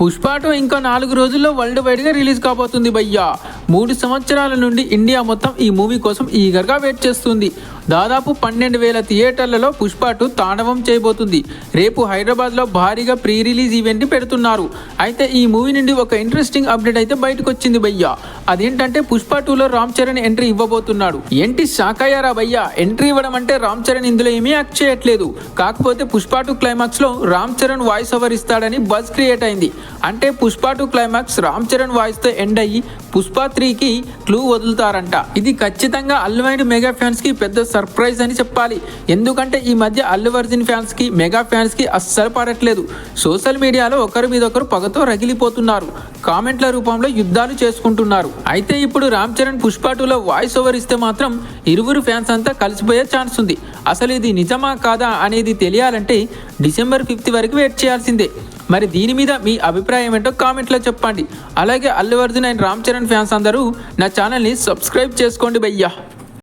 పుష్పాటు ఇంకా నాలుగు రోజుల్లో వరల్డ్ వైడ్గా రిలీజ్ కాబోతుంది భయ్యా. మూడు సంవత్సరాల నుండి ఇండియా మొత్తం ఈ మూవీ కోసం ఈగర్గా వెయిట్ చేస్తుంది. దాదాపు పన్నెండు వేల థియేటర్లలో పుష్పాటు తాండవం చేయబోతుంది. రేపు హైదరాబాద్లో భారీగా ప్రీ రిలీజ్ ఈవెంట్ పెడుతున్నారు. అయితే ఈ మూవీ నుండి ఒక ఇంట్రెస్టింగ్ అప్డేట్ అయితే బయటకు వచ్చింది భయ్యా. అదేంటంటే పుష్ప టూలో రామ్ చరణ్ ఎంట్రీ ఇవ్వబోతున్నాడు. ఏంటి షాక్ భయ్య? ఎంట్రీ ఇవ్వడం అంటే రామ్ చరణ్ ఇందులో ఏమీ యాక్ట్ చేయట్లేదు. కాకపోతే పుష్ప టూ క్లైమాక్స్లో రామ్ చరణ్ వాయిస్ ఓవర్ ఇస్తాడని బజ్ క్రియేట్ అయింది. అంటే పుష్ప టూ క్లైమాక్స్ రామ్ చరణ్ వాయిస్తో ఎండ్ అయ్యి పుష్ప త్రీకి క్లూ వదులుతారంట. ఇది ఖచ్చితంగా అల్వైడ్ మెగా ఫ్యాన్స్కి పెద్ద సర్ప్రైజ్ అని చెప్పాలి. ఎందుకంటే ఈ మధ్య అల్లు అర్జున్ ఫ్యాన్స్కి మెగా ఫ్యాన్స్కి అస్సలు పడట్లేదు. సోషల్ మీడియాలో ఒకరి మీద ఒకరు పగతో రగిలిపోతున్నారు. కామెంట్ల రూపంలో యుద్ధాలు చేసుకుంటున్నారు. అయితే ఇప్పుడు రామ్ చరణ్ పుష్ప టూలో వాయిస్ ఓవర్ ఇస్తే మాత్రం ఇరువురు ఫ్యాన్స్ అంతా కలిసిపోయే ఛాన్స్ ఉంది. అసలు ఇది నిజమా కాదా అనేది తెలియాలంటే డిసెంబర్ ఫిఫ్త్ వరకు వెయిట్ చేయాల్సిందే. మరి దీని మీద మీ అభిప్రాయం ఏంటో కామెంట్లో చెప్పండి. అలాగే అల్లు అర్జున్ అండ్ రామ్ చరణ్ ఫ్యాన్స్ అందరూ నా ఛానల్ని సబ్స్క్రైబ్ చేసుకోండి భయ్యా.